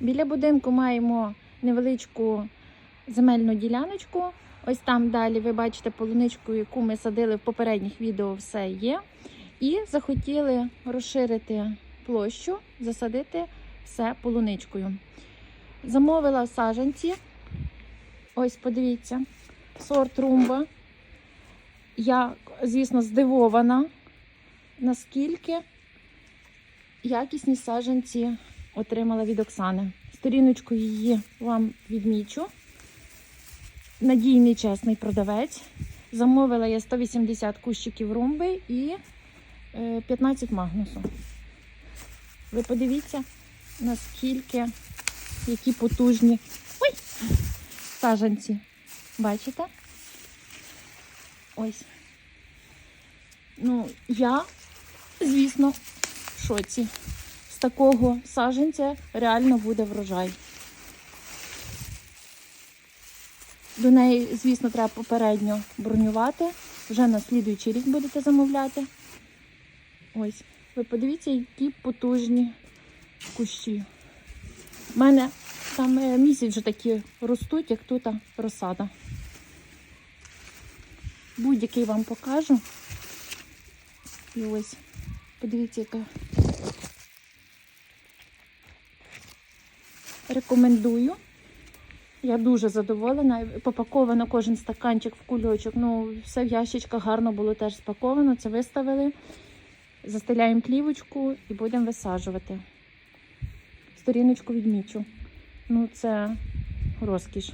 Біля будинку маємо невеличку земельну діляночку. Ось там далі ви бачите полуничку, яку ми садили в попередніх відео, все є. І захотіли розширити площу, засадити все полуничкою. Замовила саджанці. Ось подивіться, сорт румба. Я, звісно, здивована, наскільки якісні саджанці отримала від Оксани. Сторіночку її вам відмічу. Надійний чесний продавець. Замовила я 180 кущиків румби і е, 15 магнусу. Ви подивіться, наскільки які потужні ой, саджанці. Бачите? Ось. Ну, я, звісно, в шоці. Такого саджанця реально буде врожай. До неї, звісно, треба попередньо бронювати. Вже на слідуючий рік будете замовляти. Ось, ви подивіться, які потужні кущі. У мене там е, місяць вже такі ростуть, як тут розсада. Будь-який вам покажу. І ось, подивіться, яка. Рекомендую. Я дуже задоволена. Попаковано кожен стаканчик в кульочок. Ну, все в ящичках гарно було теж спаковано. Це виставили. Застеляємо плівочку і будемо висаджувати. Сторіночку відмічу. Ну, це розкіш.